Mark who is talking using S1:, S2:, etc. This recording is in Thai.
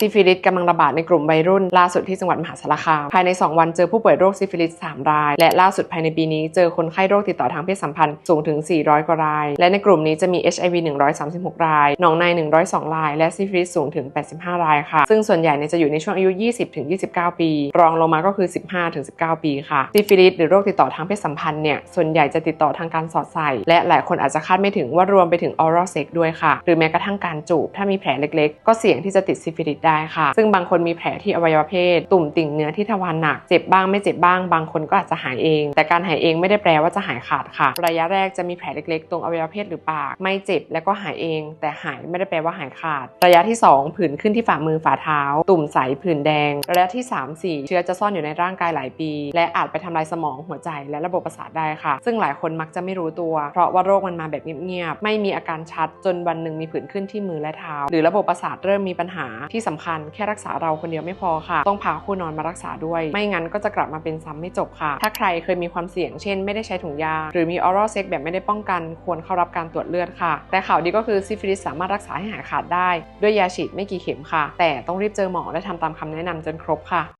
S1: ซิฟิลิสกำลังระบาดในกลุ่มวัยรุ่น ล่าสุดที่จังหวัดมหาสารคาม ภายใน 2 วันเจอผู้ป่วยโรคซิฟิลิส 3 ราย และล่าสุดภายในปีนี้เจอคนไข้โรคติดต่อทางเพศสัมพันธ์สูงถึง 400 กว่าราย และในกลุ่มนี้จะมี HIV 136 ราย หนองใน 102 ราย และซิฟิลิสสูงถึง 85 รายค่ะ ซึ่งส่วนใหญ่เนี่ยจะอยู่ในช่วงอายุ 20ถึง29 ปี รองลงมาก็คือ 15ถึง19 ปีค่ะ ซิฟิลิสหรือโรคติดต่อทางเพศสัมพันธ์เนี่ย ส่วนใหญ่จะติดต่อทางการสอดใส่ และหลายคนอาจจะคาดไม่ถึงว่ารวมไปถึง oral sex ด้วยค่ะ หรือแม้กระทั่งการจูบ ถ้ามีแผลเล็กๆ ก็เสี่ยงที่จะติดซิฟิลิสได้ค่ะ ซึ่งบางคนมีแผลที่อวัยวะเพศ ตุ่มติ่งเนื้อที่ทวารหนัก เจ็บบ้างไม่เจ็บบ้าง บางคนก็อาจจะหายเอง แต่การหายเองไม่ได้แปลว่าจะหายขาดค่ะ ระยะแรกจะมีแผลเล็กๆ ตรงอวัยวะเพศหรือปาก ไม่เจ็บแล้วก็หายเอง แต่หายไม่ได้แปลว่าหายขาด ระยะที่ 2 ผื่นขึ้นที่ฝ่ามือฝ่าเท้า ตุ่มใสผื่นแดง ระยะที่ 3 4 เชื้อจะซ่อนอยู่ในร่างกายหลายปี และอาจไปทำลายสมองหัวใจและระบบประสาทได้ค่ะ ซึ่งหลายคนมักจะไม่รู้ตัว เพราะว่าโรคมันมาแบบเงียบๆไม่มีอาการชัดจนวันหนึ่งมีผื่นขึ้นที่มือและเท้า หรือระบบประสาทเริ่มมีปัญหาที่สาคัญแค่รักษาเราคนเดียวไม่พอค่ะ ต้องพาคู่นอนมารักษาด้วย ไม่งั้นก็จะกลับมาเป็นซ้ำไม่จบค่ะ ถ้าใครเคยมีความเสี่ยงเช่นไม่ได้ใช้ถุงยา หรือมีออรัลเซ็กแบบไม่ได้ป้องกัน ควรเข้ารับการตรวจเลือดค่ะ แต่ข่าวดีก็คือซิฟิลิสสามารถรักษาให้หายขาดได้ ด้วยยาฉีดไม่กี่เข็มค่ะ แต่ต้องรีบเจอหมอและทำตามคำแนะนำจนครบค่ะ